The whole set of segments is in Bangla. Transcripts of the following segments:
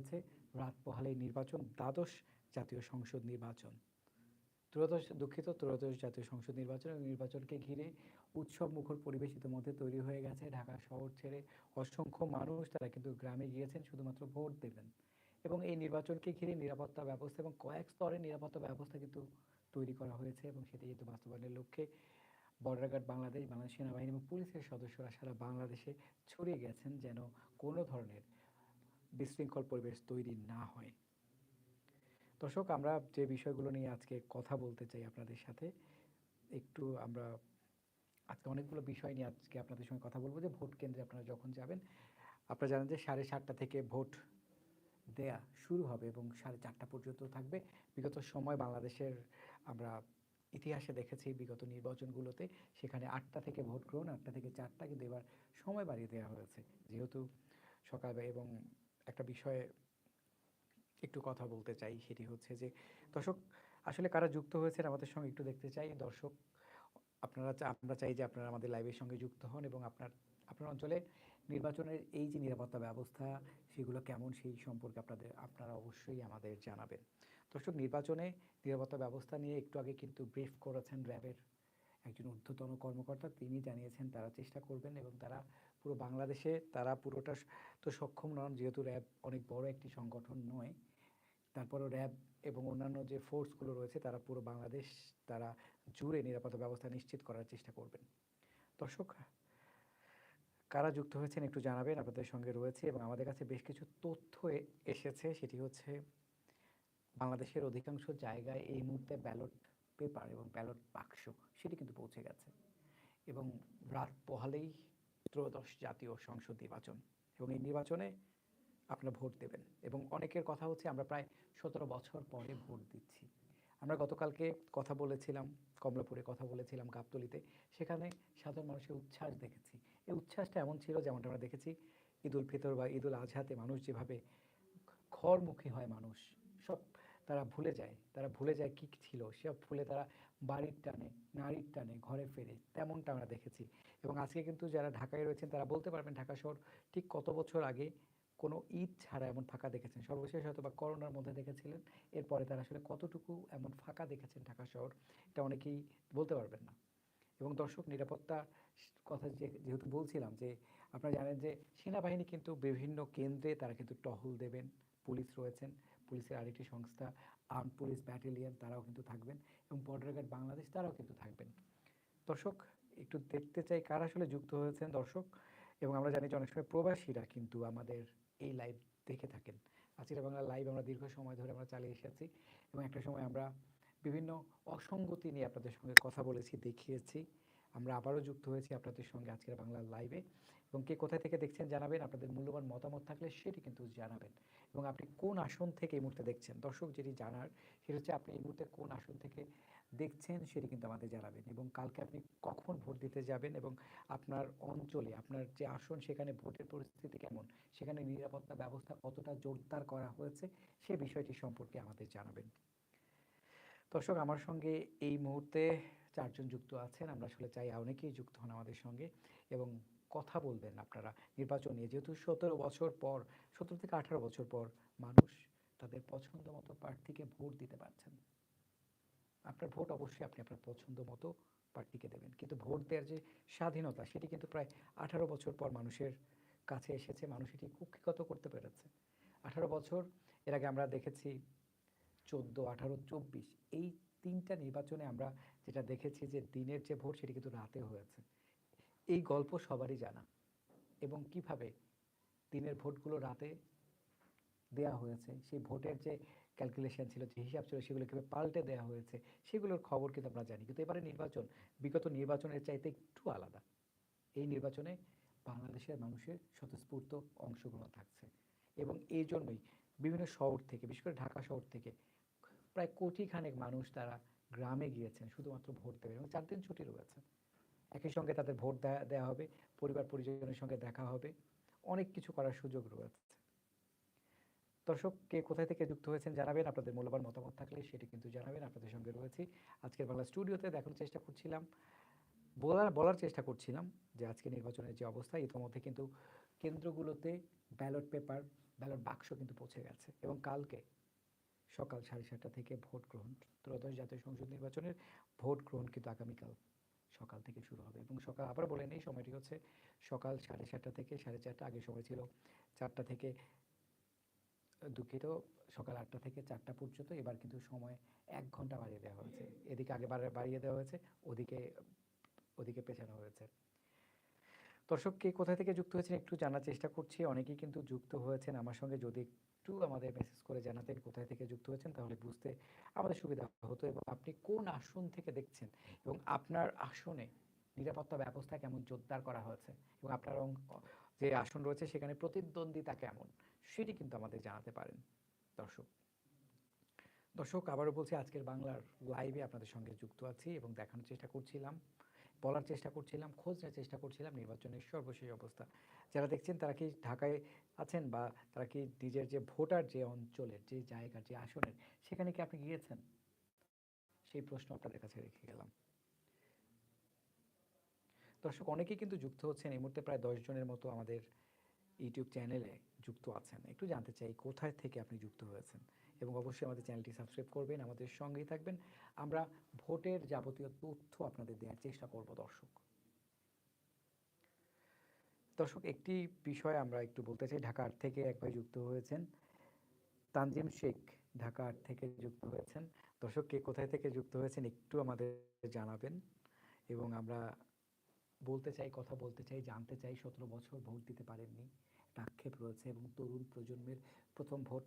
হয়েছে রাত পোহালেই নির্বাচন, দ্বাদশ জাতীয় সংসদ নির্বাচন। ত্রয়োদশ, দুঃখিত, ত্রয়োদশ জাতীয় সংসদ নির্বাচন নির্বাচনকে ঘিরে উৎসব মুখর পরিবেশ ইতিমধ্যে তৈরি হয়ে গেছে। ঢাকা শহর ছেড়ে অসংখ্য মানুষ তারা কিন্তু গ্রামে গিয়েছেন, শুধুমাত্র ভোট দেবেন। এবং এই নির্বাচনকে ঘিরে নিরাপত্তা ব্যবস্থা এবং কয়েক স্তরের নিরাপত্তা ব্যবস্থা কিন্তু তৈরি করা হয়েছে এবং সেটি কিন্তু বাস্তবায়নের লক্ষ্যে বর্ডার গার্ড বাংলাদেশ বাংলাদেশ সেনাবাহিনী এবং পুলিশের সদস্যরা সারা বাংলাদেশে ছড়িয়ে গেছেন যেন কোনো ধরনের বিশৃঙ্খল পরিবেশ তৈরি না হয়। দর্শক, আমরা যে বিষয়গুলো নিয়ে আজকে কথা বলতে চাই আপনাদের সাথে, একটু আমরা আজকে অনেকগুলো বিষয় নিয়ে আজকে আপনাদের সঙ্গে কথা বলব যে ভোট কেন্দ্রে আপনারা যখন যাবেন, আপনারা জানেন যে সাড়ে সাতটা থেকে ভোট দেয়া শুরু হবে এবং সাড়ে চারটা পর্যন্ত থাকবে। বিগত সময় বাংলাদেশের আমরা ইতিহাসে দেখেছি বিগত নির্বাচনগুলোতে সেখানে আটটা থেকে ভোট গ্রহণ, আটটা থেকে চারটা কিন্তু এবার সময় বাড়িয়ে দেওয়া হয়েছে। যেহেতু সকাল এবং একটা বিষয়ে একটু কথা বলতে চাই, সেটি হচ্ছে যে, দর্শক, আসলে কারা যুক্ত হয়েছেন আমাদের সঙ্গে একটু দেখতে চাই। দর্শক, আপনারা আমরা চাই যে আপনারা আমাদের লাইভের সঙ্গে যুক্ত হন এবং আপনার আপনার অঞ্চলে নির্বাচনের এই যে নিরাপত্তা ব্যবস্থা, সেগুলো কেমন, সেই সম্পর্কে আপনাদের, আপনারা অবশ্যই আমাদের জানাবেন। দর্শক, নির্বাচনে নিরাপত্তা ব্যবস্থা নিয়ে একটু আগে কিন্তু ব্রিফ করেছেন র্যাবের একজন ঊর্ধ্বতন কর্মকর্তা। তিনি জানিয়েছেন তারা চেষ্টা করবেন এবং তারা পুরো বাংলাদেশে তারা পুরোটা তো সক্ষম নন, যেহেতু র্যাব অনেক বড় একটি সংগঠন নয়। তারপরও র্যাব এবং অন্যান্য যে ফোর্সগুলো রয়েছে, তারা পুরো বাংলাদেশ, তারা জুড়ে নিরাপত্তা ব্যবস্থা নিশ্চিত করার চেষ্টা করবেন। দর্শক, কারা যুক্ত হয়েছেন একটু জানাবেন, আপনাদের সঙ্গে রয়েছে এবং আমাদের কাছে বেশ কিছু তথ্য এসেছে। সেটি হচ্ছে, বাংলাদেশের অধিকাংশ জায়গায় এই মুহূর্তে ব্যালট পেপার এবং ব্যালট বাক্স, সেটি কিন্তু পৌঁছে গেছে। এবং রাত পোহালেই ত্রয়োদশ জাতীয় সংসদ নির্বাচন। এবং এই নির্বাচনে আপনারা ভোট দেবেন। এবং অনেকের কথা হচ্ছে আমরা প্রায় সতেরো বছর পরে ভোট দিচ্ছি। আমরা গতকালকে কথা বলেছিলাম, কমলাপুরে কথা বলেছিলাম গাবতলিতে। সেখানে সাধারণ মানুষের উচ্ছ্বাস দেখেছি। এই উচ্ছ্বাসটা এমন ছিল যেমনটা আমরা দেখেছি, ঈদ উল ফিতর বা ঈদ উল আজহাতে মানুষ যেভাবে ঘরমুখী হয় মানুষ। সব তারা ভুলে যায়। তারা ভুলে যায় কী ছিল। সব ভুলে তারা বাড়ির টানে, নারীর টানে, ঘরে ফেরে, তেমনটা আমরা দেখেছি। এবং আজকে কিন্তু যারা ঢাকায় রয়েছেন, তারা বলতে পারবেন ঢাকা শহর ঠিক কত বছর আগে কোনো ঈদ ছাড়া এমন ফাঁকা দেখেছেন। সর্বশেষ হয়তো বা করোনার মধ্যে দেখেছিলেন, এরপরে তারা আসলে কতটুকু এমন ফাঁকা দেখেছেন ঢাকা শহর, এটা অনেকেই বলতে পারবেন না। এবং দর্শক, নিরাপত্তা কথা যেহেতু বলছিলাম যে, আপনারা জানেন যে, সেনাবাহিনী কিন্তু বিভিন্ন কেন্দ্রে তারা কিন্তু টহল দেবেন। পুলিশ রয়েছেন, পুলিশের আরেকটি সংস্থা আর্ম পুলিশ ব্যাটালিয়ন তারাও কিন্তু থাকবেন এবং বর্ডার গার্ড বাংলাদেশ তারাও কিন্তু থাকবেন। দর্শক, একটু দেখতে চাই কারা আসলে যুক্ত হয়েছেন দর্শক? এবং আমরা জানি যে অনেক সময় প্রবাসীরা কিন্তু আমাদের এই লাইভ দেখে থাকেন। আজকের বাংলা লাইভ আমরা দীর্ঘ সময় ধরে আমরা চালিয়ে এসেছি এবং একটা সময় আমরা বিভিন্ন অসঙ্গতি নিয়ে আপনাদের সঙ্গে কথা বলেছি, দেখিয়েছি। আমরা আবারও যুক্ত হয়েছি আপনাদের সঙ্গে আজকের বাংলার লাইভে। এবং কে কোথায় থেকে দেখছেন জানাবেন, আপনাদের মূল্যবান মতামত থাকলে সেটি কিন্তু জানাবেন। এবং আপনি কোন আসন থেকে এই মুহূর্তে দেখছেন? দর্শক, যেটি জানার, সেটা হচ্ছে আপনি এই মুহূর্তে কোন আসন থেকে দেখছেন সেটি কিন্তু আমাদের জানাবেন। এবং কালকে আপনি কখন ভোট দিতে যাবেন এবং আপনার অঞ্চলে, আপনার যে আসন, সেখানে ভোটের পরিস্থিতি কেমন, সেখানে নিরাপত্তা ব্যবস্থা কতটা জোরদার করা হয়েছে, সে বিষয়টি সম্পর্কে আমাদের জানাবেন। দর্শক, আমার সঙ্গে এই মুহূর্তে চারজন যুক্ত আছেন, আমরা আসলে চাই অনেকেই যুক্ত হন আমাদের সঙ্গে এবং কথা বলবেন আপনারা। নির্বাচন নিয়ে যেহেতু সতেরো বছর পর, সতেরো থেকে আঠারো বছর পর মানুষ তাদের পছন্দ মতো প্রার্থীকে ভোট দিতে পারছেন। আপনার ভোট অবশ্যই আপনি আপনার পছন্দ মতো প্রার্থীকে দেবেন। কিন্তু ভোট দেওয়ার যে স্বাধীনতা, সেটি কিন্তু প্রায় আঠারো বছর পর মানুষের কাছে এসেছে, মানুষ এটি কুক্ষিগত করতে পেরেছে। আঠারো বছর, এর আগে আমরা দেখেছি চোদ্দ, আঠারো, চব্বিশ, এই তিনটা নির্বাচনে আমরা যেটা দেখেছি যে দিনের যে ভোট সেটি কিন্তু রাতে হয়েছে। এই গল্প সবারই জানা। এবং কীভাবে দিনের ভোটগুলো রাতে দেয়া হয়েছে, সেই ভোটের যে ক্যালকুলেশন ছিল, যে হিসাব ছিল সেগুলো কীভাবে পাল্টে দেওয়া হয়েছে, সেগুলোর খবর কিন্তু আমরা জানি। কিন্তু এবারে নির্বাচন, বিগত নির্বাচনের চাইতে একটু আলাদা। এই নির্বাচনে বাংলাদেশের মানুষের স্বতঃস্ফূর্ত অংশগ্রহণ থাকছে। এবং এই জন্যই বিভিন্ন শহর থেকে, বিশেষ করে ঢাকা শহর থেকে প্রায় কোটি খানেক মানুষ তারা গ্রামে গিয়েছেন, শুধুমাত্র ভোট দেবে এবং চার দিন ছুটি রয়েছে একই সঙ্গে তাদের ভোট দেওয়া হবে, পরিবার পরিজনের সঙ্গে দেখা হবে, অনেক কিছু করার সুযোগ রয়েছে। দর্শক, কে কোথায় থেকে যুক্ত হয়েছেন জানাবেন, আপনাদের মূল্যবান মতামত থাকলে সেটি কিন্তু জানাবেন, আপনাদের সঙ্গে রয়েছি। আজকের বাংলা স্টুডিওতে দেখানোর চেষ্টা করছিলাম, বলার বলার চেষ্টা করছিলাম যে আজকে নির্বাচনের যে অবস্থা, ইতিমধ্যে কিন্তু কেন্দ্রগুলোতে ব্যালট পেপার, ব্যালট বাক্স কিন্তু পৌঁছে গেছে এবং কালকে সকাল সাড়ে সাতটা থেকে ভোট গ্রহণ, ত্রয়োদশ জাতীয় সংসদ নির্বাচনের ভোট গ্রহণ কিন্তু আগামীকাল সকাল থেকে শুরু হবে। এবং সকাল আবার বলে নেই, সময়টি হচ্ছে সকাল সাড়ে সাতটা থেকে সাড়ে চারটা আগে সময় ছিল চারটা থেকে দুঃখিত, সকাল আটটা থেকে চারটা পর্যন্ত, এবার কিন্তু সময় এক ঘণ্টা বাড়িয়ে দেওয়া হয়েছে। এদিকে আগে বাড়া- বাড়িয়ে দেওয়া হয়েছে, ওদিকে ওদিকে পেছানো হয়েছে। দর্শক, কে কোথা থেকে যুক্ত হয়েছেন একটু জানার চেষ্টা করছি। অনেকেই কিন্তু যুক্ত হয়েছেন আমার সঙ্গে, যদি একটু আমাদের মেসেজ করে জানাতেন কোথায় থেকে যুক্ত হয়েছেন, তাহলে বুঝতে আমাদের সুবিধা হতো এবং আপনি কোন আসন থেকে দেখছেন এবং আপনার আসনে নিরাপত্তা ব্যবস্থা কেমন জোরদার করা হয়েছে এবং আপনার যে আসন রয়েছে সেখানে প্রতিদ্বন্দ্বিতা কেমন সেটি কিন্তু আমাদের জানাতে পারেন। দর্শক দর্শক আবারও বলছি আজকের বাংলার লাইভে আপনাদের সঙ্গে যুক্ত আছি এবং দেখানোর চেষ্টা করছিলাম। বলার চেষ্টা করছিলাম খোঁজ নেওয়ার চেষ্টা করছিলাম নির্বাচনের সর্বশেষ অবস্থা। যারা দেখছেন তারা কি ঢাকায় আছেন বা তারা কি নিজের যে ভোটার যে অঞ্চলের যে জায়গার যে আসনের, সেখানে কি আপনি গিয়েছেন? সেই প্রশ্ন আপনাদের কাছে রেখে গেলাম। দর্শক, অনেকেই কিন্তু যুক্ত হচ্ছেন। এই মুহূর্তে প্রায় দশ জনের মতো আমাদের ইউটিউব চ্যানেলে যুক্ত আছেন। একটু জানতে চাই, কোথায় থেকে আপনি যুক্ত হয়েছেন? এবং অবশ্যই আমাদের চ্যানেলটি সাবস্ক্রাইব করবেন, আমাদের সঙ্গেই থাকবেন। আমরা ভোটের যাবতীয় তথ্য আপনাদের দেওয়ার চেষ্টা করব, দর্শক। দর্শক, একটি বিষয় আমরা একটু বলতে চাই, ঢাকা আট থেকে এক ভাই যুক্ত হয়েছেন। তানজিম শেখ ঢাকা আট থেকে যুক্ত হয়েছেন। দর্শক, কে কোথায় থেকে যুক্ত হয়েছেন একটু আমাদের জানাবেন। এবং আমরা বলতে চাই, কথা বলতে চাই, জানতে চাই, সতেরো বছর ভোট দিতে পারেননি। একটা আক্ষেপ রয়েছে এবং তরুণ প্রজন্মের প্রথম ভোট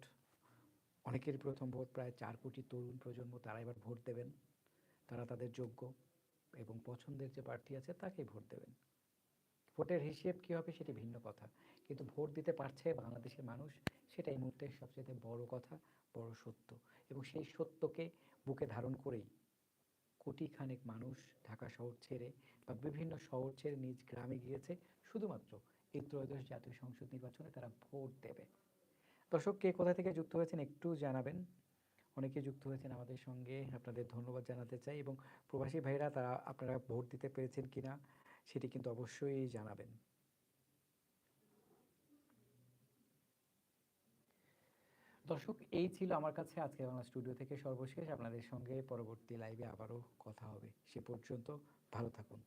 অনেকের প্রথম ভোট প্রায় চার কোটি তরুণ প্রজন্ম, তারা এবার ভোট দেবেন। তারা তাদের যোগ্য এবং পছন্দের যে প্রার্থী আছে তাকেই ভোট দেবেন। ভোটের হিসেব কী হবে সেটি ভিন্ন কথা, কিন্তু ভোট দিতে পারছে বাংলাদেশের মানুষ সেটা এই মুহূর্তে সবচেয়ে বড় কথা, বড় সত্য। এবং সেই সত্যকে বুকে ধারণ করেই কোটি খানেক মানুষ ঢাকা শহর ছেড়ে বা বিভিন্ন শহর ছেড়ে নিজ গ্রামে গিয়েছে, শুধুমাত্র এই ত্রয়োদশ জাতীয় সংসদ নির্বাচনে তারা ভোট দেবে। দর্শক, কে কোথা থেকে যুক্ত হয়েছেন একটু জানাবেন। অনেকে যুক্ত হয়েছেন আমাদের সঙ্গে, আপনাদের ধন্যবাদ জানাতে চাই এবং প্রবাসী ভাইরা তারা আপনারা ভোট দিতে পেরেছেন কিনা সেটি কিন্তু অবশ্যই জানাবেন। দর্শক, এই ছিল আমার কাছে আজকে বাংলা স্টুডিও থেকে সর্বশেষ। আপনাদের সঙ্গে পরবর্তী লাইভে আবারও কথা হবে। সে পর্যন্ত ভালো থাকুন।